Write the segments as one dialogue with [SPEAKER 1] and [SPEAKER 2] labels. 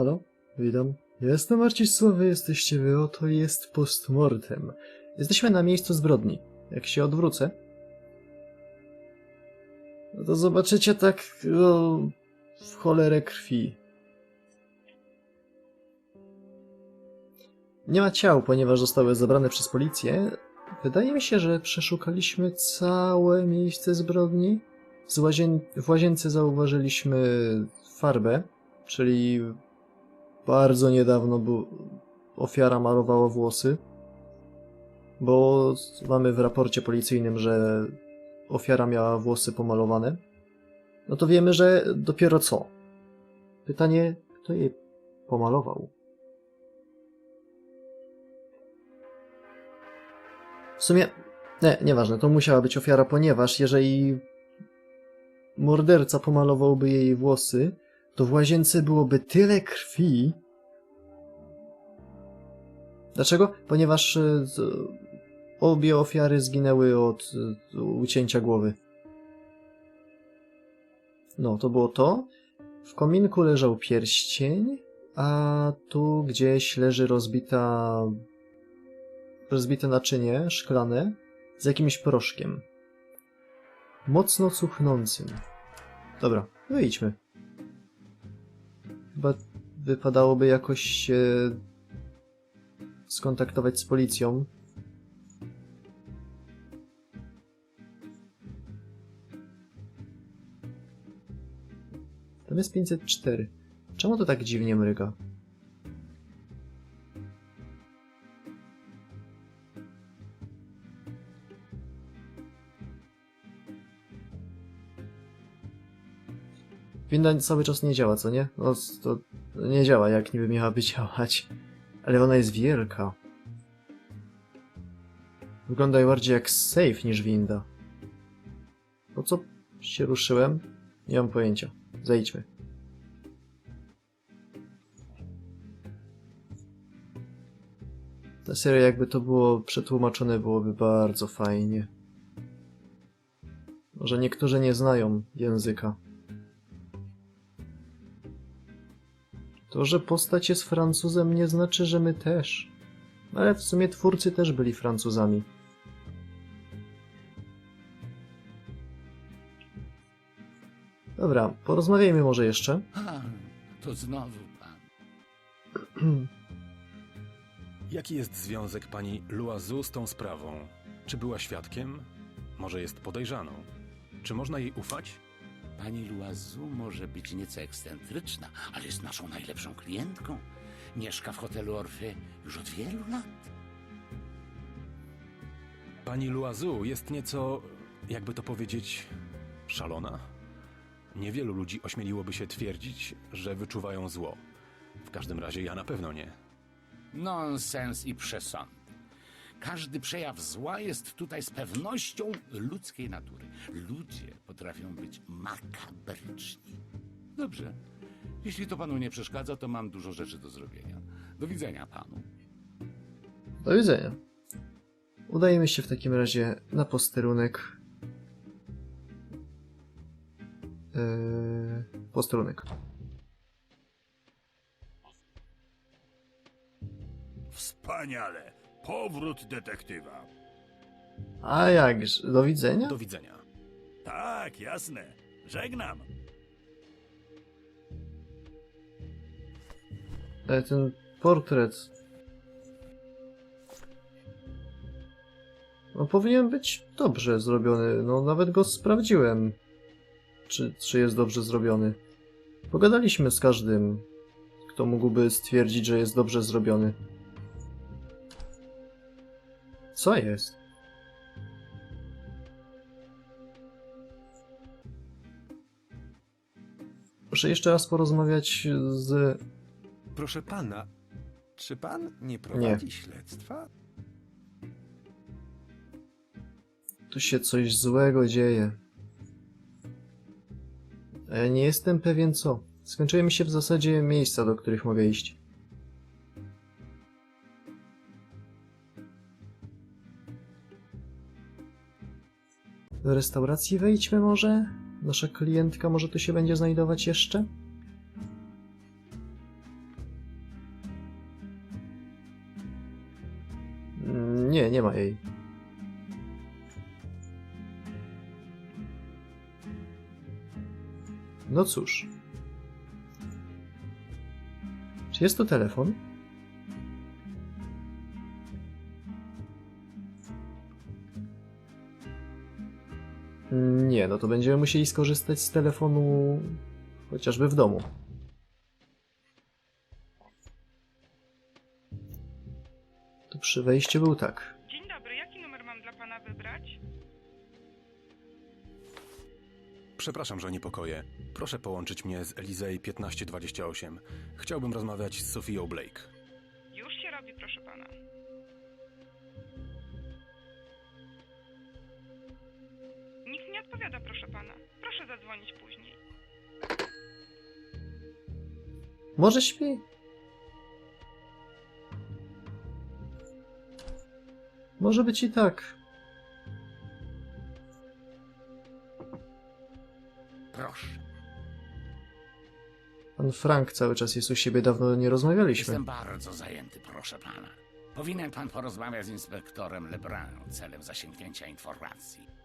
[SPEAKER 1] Halo? Witam. Jestem Marcisław, wy jesteście wy, oto jest postmortem. Jesteśmy na miejscu zbrodni. Jak się odwrócę, no to zobaczycie tak no, w cholerę krwi. Nie ma ciał, ponieważ zostały zabrane przez policję. Wydaje mi się, że przeszukaliśmy całe miejsce zbrodni. Z łazien... W łazience zauważyliśmy farbę, czyli bardzo niedawno bu... ofiara malowała włosy. Bo mamy w raporcie policyjnym, że ofiara miała włosy pomalowane. No to wiemy, że dopiero co. Pytanie, kto jej pomalował? W sumie, nie, nieważne, to musiała być ofiara, ponieważ jeżeli morderca pomalowałby jej włosy, to w łazience byłoby tyle krwi. Dlaczego? Ponieważ e, obie ofiary zginęły od e, ucięcia głowy. No, to było to. W kominku leżał pierścień, a tu gdzieś leży rozbita rozbite naczynie szklane z jakimś proszkiem. Mocno cuchnącym. Dobra, wyjdźmy. Chyba wypadałoby jakoś skontaktować z policją. Tam jest 504. Czemu to tak dziwnie mryga? Winda cały czas nie działa, co nie? No, to nie działa, jak niby miałaby działać. Ale ona jest wielka. Wygląda bardziej jak safe niż winda. Po co się ruszyłem? Nie mam pojęcia. Zejdźmy. Ta seria jakby to było przetłumaczone byłoby bardzo fajnie. Może niektórzy nie znają języka. To, że postać jest Francuzem nie znaczy, że my też. Ale w sumie twórcy też byli Francuzami. Dobra, porozmawiajmy może jeszcze.
[SPEAKER 2] A, to znowu pan.
[SPEAKER 3] Jaki jest związek pani Loiseau z tą sprawą? Czy była świadkiem? Może jest podejrzaną? Czy można jej ufać?
[SPEAKER 2] Pani Loiseau może być nieco ekscentryczna, ale jest naszą najlepszą klientką. Mieszka w hotelu Orfy już od wielu lat.
[SPEAKER 3] Pani Loiseau jest nieco, jakby to powiedzieć, szalona. Niewielu ludzi ośmieliłoby się twierdzić, że wyczuwają zło. W każdym razie ja na pewno nie.
[SPEAKER 2] Nonsens i przesąd. Każdy przejaw zła jest tutaj z pewnością ludzkiej natury. Ludzie potrafią być makabryczni. Dobrze. Jeśli to panu nie przeszkadza, to mam dużo rzeczy do zrobienia. Do widzenia panu.
[SPEAKER 1] Do widzenia. Udajemy się w takim razie na posterunek. Eee, posterunek.
[SPEAKER 4] Wspaniale! Powrót detektywa.
[SPEAKER 1] A jakż, do widzenia?
[SPEAKER 3] Do widzenia.
[SPEAKER 4] Tak, jasne. Żegnam.
[SPEAKER 1] Ale ten portret. No powinien być dobrze zrobiony. No nawet go sprawdziłem. Czy, czy jest dobrze zrobiony. Pogadaliśmy z każdym, kto mógłby stwierdzić, że jest dobrze zrobiony. Co jest? Muszę jeszcze raz porozmawiać z
[SPEAKER 5] Proszę pana, czy pan nie prowadzi śledztwa?
[SPEAKER 1] Tu się coś złego dzieje. A ja nie jestem pewien co. Skończyły mi się w zasadzie miejsca, do których mogę iść. Do restauracji wejdźmy może? Nasza klientka może tu się będzie znajdować jeszcze? Mm, nie, nie ma jej. No cóż. Czy jest to telefon? Nie, no to będziemy musieli skorzystać z telefonu chociażby w domu. Tu przy wejściu był tak.
[SPEAKER 6] Dzień dobry, jaki numer mam dla pana wybrać?
[SPEAKER 3] Przepraszam, że niepokoję. Proszę połączyć mnie z Elizei 1528. Chciałbym rozmawiać z Sofią Blake.
[SPEAKER 6] Odpowiada, proszę pana. Proszę zadzwonić później.
[SPEAKER 1] Może śpi? Może być i tak.
[SPEAKER 2] Proszę.
[SPEAKER 1] Pan Frank cały czas jest u siebie, dawno nie rozmawialiśmy.
[SPEAKER 2] Jestem bardzo zajęty, proszę pana. Powinien pan porozmawiać z inspektorem Lebrun celem zasięgnięcia informacji.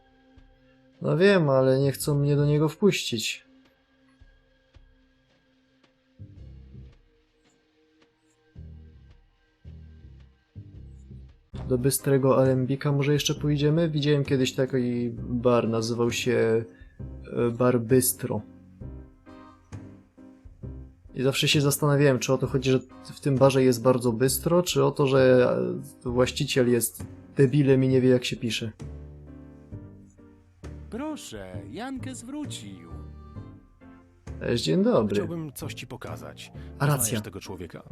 [SPEAKER 1] No wiem, ale nie chcą mnie do niego wpuścić. Do Bystrego Alembika może jeszcze pójdziemy? Widziałem kiedyś taki bar, nazywał się e, Bar Bystro. I zawsze się zastanawiałem, czy o to chodzi, że w tym barze jest bardzo bystro, czy o to, że właściciel jest debilem i nie wie jak się pisze.
[SPEAKER 7] Proszę, Jankes wrócił.
[SPEAKER 1] Cześć, dzień dobry.
[SPEAKER 3] Chciałbym coś ci pokazać.
[SPEAKER 1] A racja.
[SPEAKER 3] Poznajesz tego człowieka?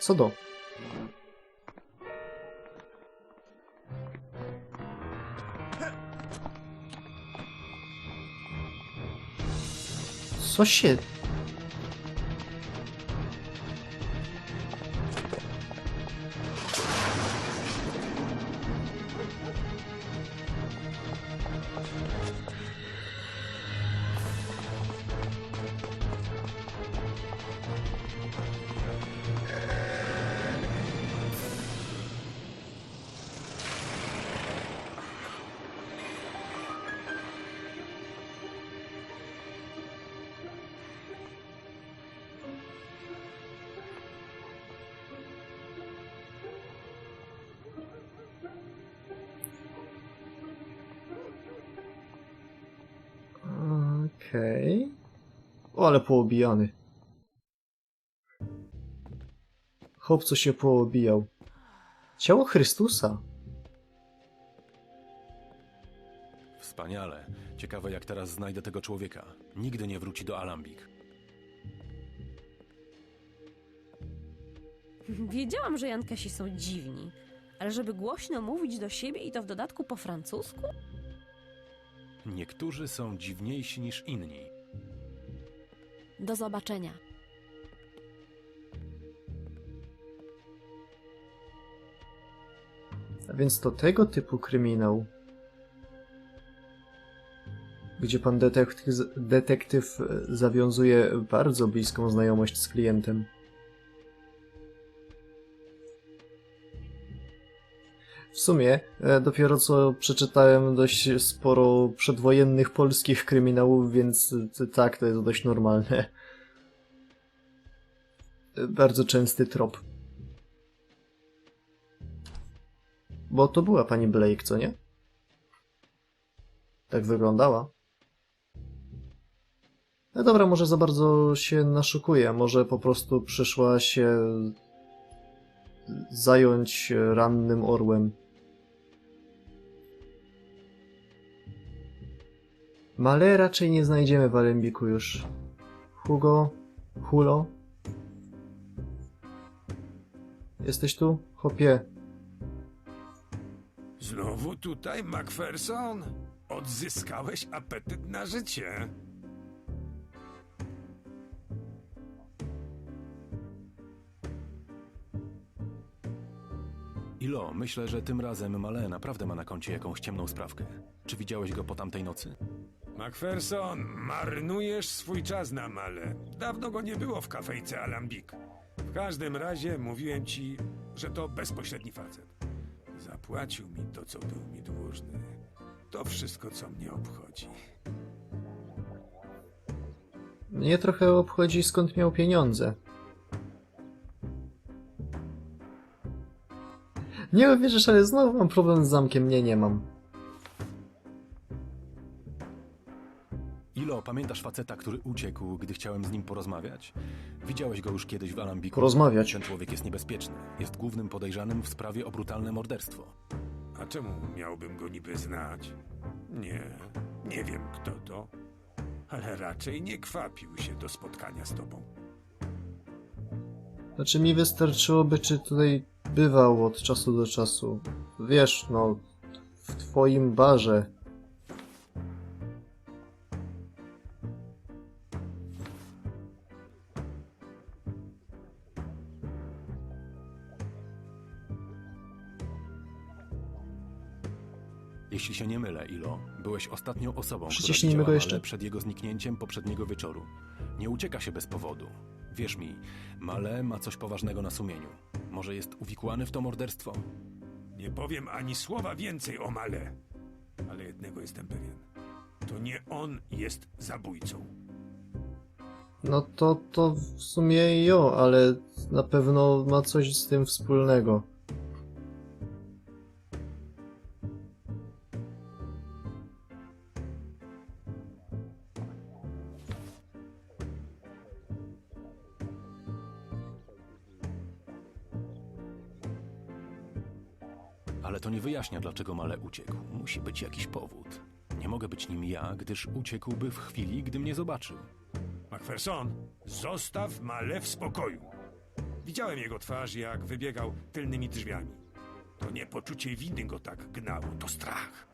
[SPEAKER 1] Co do? Co się... Okej. O, ale poobijany. Chłop, co się poobijał. Ciało Chrystusa.
[SPEAKER 3] Wspaniale. Ciekawe, jak teraz znajdę tego człowieka. Nigdy nie wróci do Alambik.
[SPEAKER 8] Wiedziałam, że Jankasi są dziwni, ale żeby głośno mówić do siebie i to w dodatku po francusku?
[SPEAKER 3] Niektórzy są dziwniejsi niż inni.
[SPEAKER 8] Do zobaczenia.
[SPEAKER 1] A więc to tego typu kryminał, gdzie pan detektyw, detektyw e, zawiązuje bardzo bliską znajomość z klientem. W sumie, e, dopiero co przeczytałem dość sporo przedwojennych polskich kryminałów, więc e, tak, to jest dość normalne. E, Bardzo częsty trop. Bo to była pani Blake, co nie? Tak wyglądała. No dobra, może za bardzo się naszukuje, może po prostu przyszła się zająć rannym orłem. Male raczej nie znajdziemy w Alembiku już. Hugo? Hulo? Jesteś tu? Chopie.
[SPEAKER 5] Znowu tutaj, Macpherson? Odzyskałeś apetyt na życie.
[SPEAKER 3] Ilo, myślę, że tym razem Male naprawdę ma na koncie jakąś ciemną sprawkę. Czy widziałeś go po tamtej nocy?
[SPEAKER 9] Macpherson, marnujesz swój czas na male. Dawno go nie było w kafejce Alambik. W każdym razie mówiłem ci, że to bezpośredni facet. Zapłacił mi to, co był mi dłużny. To wszystko, co mnie obchodzi.
[SPEAKER 1] Mnie trochę obchodzi skąd miał pieniądze. Nie uwierzysz, ale znowu mam problem z zamkiem. Nie, nie mam.
[SPEAKER 3] Ilo, pamiętasz faceta, który uciekł, gdy chciałem z nim porozmawiać? Widziałeś go już kiedyś w Alambiku.
[SPEAKER 1] Porozmawiać.
[SPEAKER 3] Ten człowiek jest niebezpieczny. Jest głównym podejrzanym w sprawie o brutalne morderstwo.
[SPEAKER 9] A czemu miałbym go niby znać? Nie, nie wiem kto to, ale raczej nie kwapił się do spotkania z tobą.
[SPEAKER 1] Znaczy mi wystarczyłoby, czy tutaj bywał od czasu do czasu. Wiesz, no, w twoim barze.
[SPEAKER 3] Jeśli się nie mylę, Ilo, byłeś ostatnią osobą,
[SPEAKER 1] Przyciśnijmy
[SPEAKER 3] która
[SPEAKER 1] go
[SPEAKER 3] widziała
[SPEAKER 1] jeszcze.
[SPEAKER 3] Przed jego zniknięciem poprzedniego wieczoru. Nie ucieka się bez powodu. Wierz mi, Male ma coś poważnego na sumieniu. Może jest uwikłany w to morderstwo?
[SPEAKER 9] Nie powiem ani słowa więcej o Male, ale jednego jestem pewien. To nie on jest zabójcą.
[SPEAKER 1] No to, to w sumie jo, ale na pewno ma coś z tym wspólnego.
[SPEAKER 3] Ale to nie wyjaśnia, dlaczego Male uciekł. Musi być jakiś powód. Nie mogę być nim ja, gdyż uciekłby w chwili, gdy mnie zobaczył.
[SPEAKER 9] Macpherson, zostaw Male w spokoju. Widziałem jego twarz, jak wybiegał tylnymi drzwiami. To nie poczucie winy go tak gnało, to strach.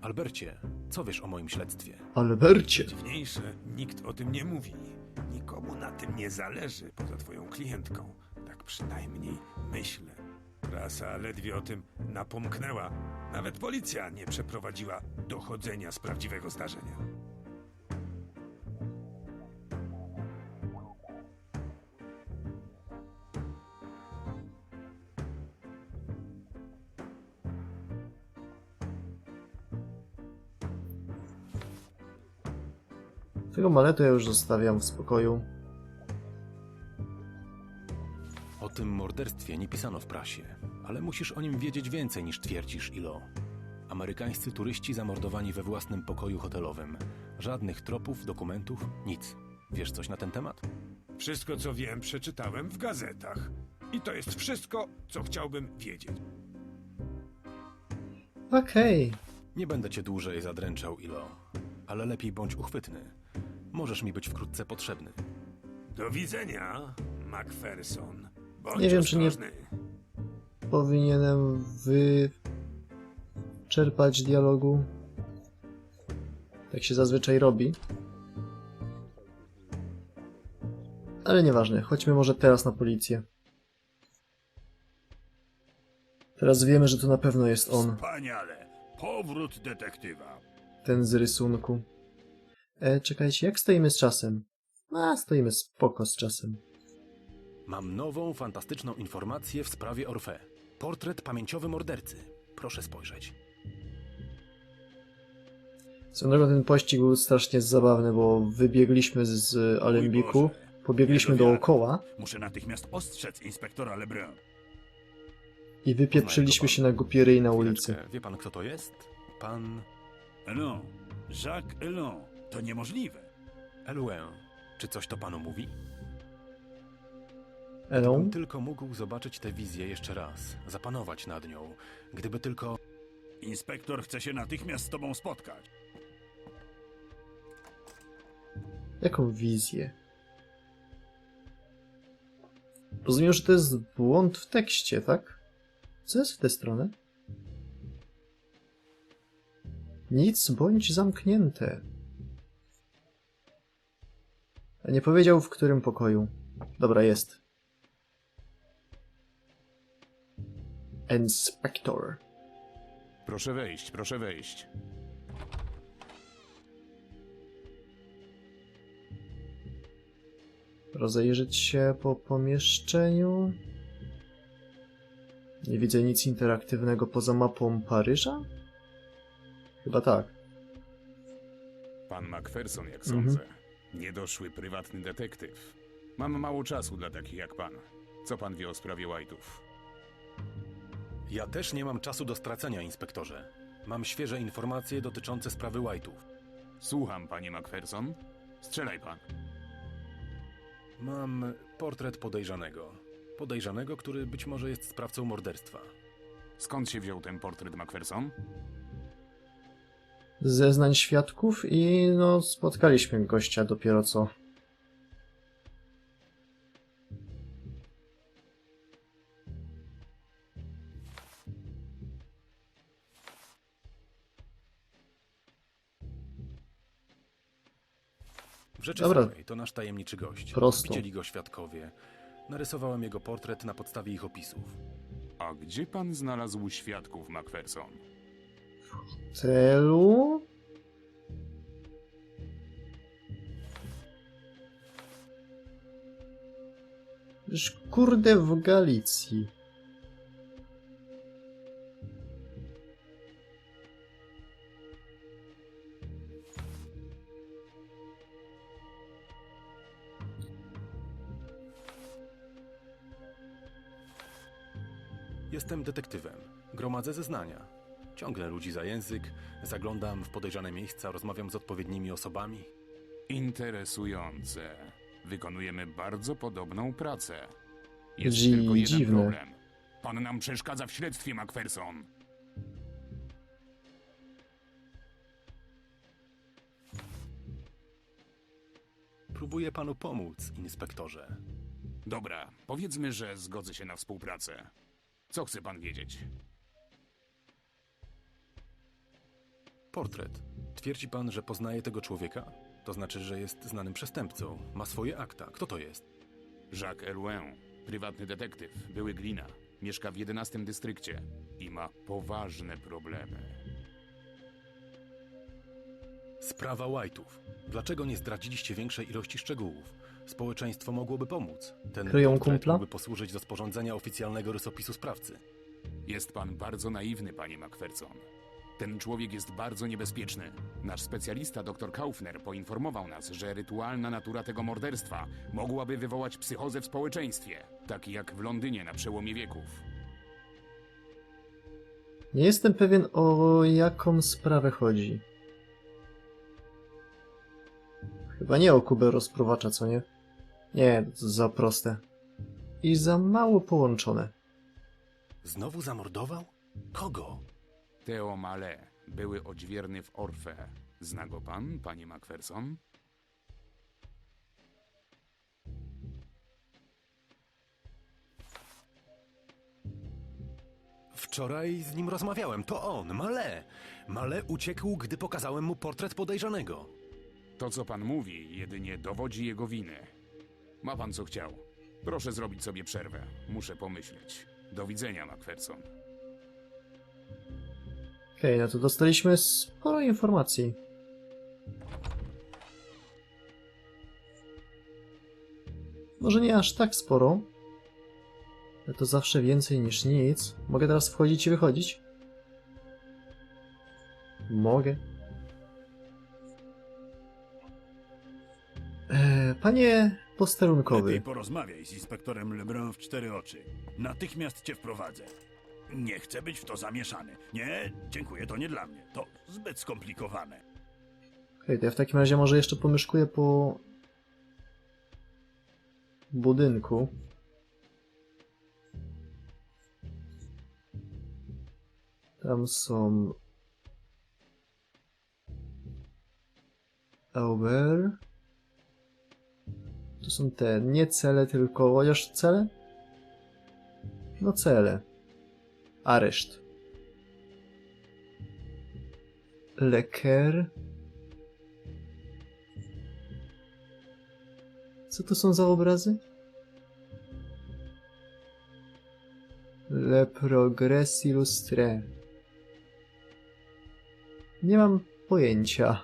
[SPEAKER 3] Albercie, co wiesz o moim śledztwie?
[SPEAKER 1] Albercie!
[SPEAKER 9] Dziwniejsze, nikt o tym nie mówi. Nikomu na tym nie zależy, poza twoją klientką. Tak przynajmniej myślę. Prasa ledwie o tym napomknęła. Nawet policja nie przeprowadziła dochodzenia z prawdziwego zdarzenia.
[SPEAKER 1] Tego maletu ja już zostawiam w spokoju.
[SPEAKER 3] O tym morderstwie nie pisano w prasie, ale musisz o nim wiedzieć więcej niż twierdzisz, Ilo. Amerykańscy turyści zamordowani we własnym pokoju hotelowym. Żadnych tropów, dokumentów, nic. Wiesz coś na ten temat?
[SPEAKER 9] Wszystko, co wiem, przeczytałem w gazetach. I to jest wszystko, co chciałbym wiedzieć.
[SPEAKER 1] Okej.
[SPEAKER 3] Nie będę cię dłużej zadręczał, Ilo, ale lepiej bądź uchwytny. Możesz mi być wkrótce potrzebny.
[SPEAKER 9] Do widzenia, Macpherson. Bądź
[SPEAKER 1] Nie wiem, czy nie-
[SPEAKER 9] ostrożny.
[SPEAKER 1] Powinienem wyczerpać dialogu. Tak się zazwyczaj robi. Ale nieważne, chodźmy może teraz na policję. Teraz wiemy, że to na pewno jest on,
[SPEAKER 4] Wspaniale. Powrót detektywa.
[SPEAKER 1] ten z rysunku. E, czekajcie, jak stoimy z czasem? A, stoimy spoko z czasem.
[SPEAKER 3] Mam nową, fantastyczną informację w sprawie Orfe. Portret pamięciowy mordercy. Proszę spojrzeć.
[SPEAKER 1] Swoją drogą ten pościg był strasznie zabawny, bo wybiegliśmy z Alembiku, pobiegliśmy
[SPEAKER 4] wiary.
[SPEAKER 1] dookoła
[SPEAKER 4] Muszę natychmiast ostrzec inspektora Lebrun.
[SPEAKER 1] i wypieprzyliśmy się na głupi ryj na ulicy.
[SPEAKER 3] Chwileczkę. Wie pan, kto to jest? Pan
[SPEAKER 4] Elon. Jacques Elon. To niemożliwe.
[SPEAKER 3] Elouin. Czy coś to panu mówi?
[SPEAKER 1] Elą?
[SPEAKER 3] Gdybym tylko mógł zobaczyć tę wizję jeszcze raz, zapanować nad nią. Gdyby tylko...
[SPEAKER 4] Inspektor chce się natychmiast z tobą spotkać.
[SPEAKER 1] Jaką wizję? Rozumiem, że to jest błąd w tekście, tak? Co jest w tę stronę? Nic bądź zamknięte. Nie powiedział w którym pokoju. Dobra, jest. Inspector.
[SPEAKER 2] Proszę wejść, proszę wejść.
[SPEAKER 1] Rozejrzeć się po pomieszczeniu. Nie widzę nic interaktywnego poza mapą Paryża? Chyba tak.
[SPEAKER 2] Pan Macpherson, jak
[SPEAKER 1] Mhm.
[SPEAKER 2] Niedoszły prywatny detektyw. Mam mało czasu dla takich jak pan. Co pan wie o sprawie White'ów?
[SPEAKER 3] Ja też nie mam czasu do stracenia, inspektorze. Mam świeże informacje dotyczące sprawy White'ów.
[SPEAKER 2] Słucham, panie Macpherson. Strzelaj pan.
[SPEAKER 3] Mam portret podejrzanego. Podejrzanego, który być może jest sprawcą morderstwa.
[SPEAKER 2] Skąd się wziął ten portret Macpherson?
[SPEAKER 1] Zeznań świadków i no spotkaliśmy gościa dopiero co.
[SPEAKER 3] W rzeczy
[SPEAKER 1] Dobra.
[SPEAKER 3] samej to nasz tajemniczy gość.
[SPEAKER 1] Prosto.
[SPEAKER 3] Widzieli go świadkowie. Narysowałem jego portret na podstawie ich opisów.
[SPEAKER 2] A gdzie pan znalazł świadków, Macpherson?
[SPEAKER 1] Celu? Już kurde w Galicji.
[SPEAKER 3] Jestem detektywem. Gromadzę zeznania. Ciągnę ludzi za język, zaglądam w podejrzane miejsca, rozmawiam z odpowiednimi osobami.
[SPEAKER 2] Interesujące. Wykonujemy bardzo podobną pracę. Jest
[SPEAKER 1] Dzi-
[SPEAKER 2] tylko jeden
[SPEAKER 1] dziwne.
[SPEAKER 2] problem. Pan nam przeszkadza w śledztwie, Macpherson.
[SPEAKER 3] Próbuję panu pomóc, inspektorze.
[SPEAKER 2] Dobra, powiedzmy, że zgodzę się na współpracę. Co chce pan wiedzieć?
[SPEAKER 3] Portret. Twierdzi pan, że poznaje tego człowieka? To znaczy, że jest znanym przestępcą. Ma swoje akta. Kto to jest?
[SPEAKER 2] Jacques Elouin, prywatny detektyw, były glina. Mieszka w 11 dystrykcie i ma poważne problemy.
[SPEAKER 3] Sprawa White'ów. Dlaczego nie zdradziliście większej ilości szczegółów? Społeczeństwo mogłoby pomóc. Ten
[SPEAKER 1] Kryją
[SPEAKER 3] portret
[SPEAKER 1] kumpla?
[SPEAKER 3] mógłby posłużyć do sporządzenia oficjalnego rysopisu sprawcy.
[SPEAKER 2] Jest pan bardzo naiwny, panie Macpherson. Ten człowiek jest bardzo niebezpieczny. Nasz specjalista, dr Kaufner, poinformował nas, że rytualna natura tego morderstwa mogłaby wywołać psychozę w społeczeństwie, tak jak w Londynie na przełomie wieków.
[SPEAKER 1] Nie jestem pewien o jaką sprawę chodzi. Chyba nie o Kubę rozprowacza, co nie? Nie, za proste. I za mało połączone.
[SPEAKER 3] Znowu zamordował? Kogo?
[SPEAKER 2] Theo Malé, były odźwierny w Orfe. Zna go pan, panie Macpherson?
[SPEAKER 3] Wczoraj z nim rozmawiałem. To on, Male. Male uciekł, gdy pokazałem mu portret podejrzanego.
[SPEAKER 2] To, co pan mówi, jedynie dowodzi jego winy. Ma pan co chciał. Proszę zrobić sobie przerwę. Muszę pomyśleć. Do widzenia, Macpherson.
[SPEAKER 1] Okej, no to dostaliśmy sporo informacji. Może nie aż tak sporo, ale to zawsze więcej niż nic. Mogę teraz wchodzić i wychodzić? Mogę. E, panie posterunkowy,
[SPEAKER 4] Lepiej porozmawiaj z inspektorem Lebrun w cztery oczy. Natychmiast cię wprowadzę. Nie chcę być w to zamieszany. Nie, dziękuję, to nie dla mnie. To zbyt skomplikowane.
[SPEAKER 1] Okej, to ja w takim razie może jeszcze pomieszkuję po budynku. Tam są Auber. To są te nie cele, tylko chociaż cele? No cele. Areszt. Leker. Co to są za obrazy? Le progrès illustré. Nie mam pojęcia.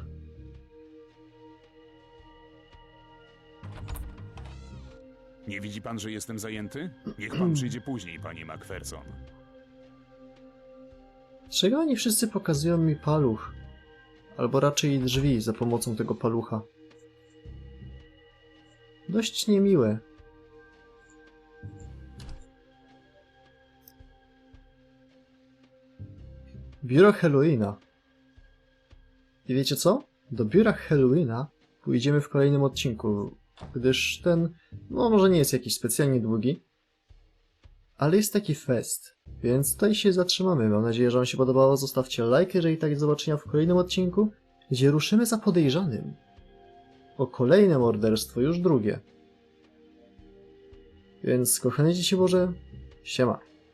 [SPEAKER 7] Nie widzi pan, że jestem zajęty? Niech pan przyjdzie później, panie Macpherson.
[SPEAKER 1] Czego oni wszyscy pokazują mi paluch? Albo raczej drzwi za pomocą tego palucha. Dość niemiłe. Biuro Halloweena. I wiecie co? Do biura Halloweena pójdziemy w kolejnym odcinku, gdyż ten, no może nie jest jakiś specjalnie długi, ale jest taki fest, więc tutaj się zatrzymamy. Mam nadzieję, że Wam się podobało. Zostawcie like, jeżeli tak, do zobaczenia w kolejnym odcinku, gdzie ruszymy za podejrzanym. O kolejne morderstwo, już drugie. Więc kochane dzieci Boże, siema.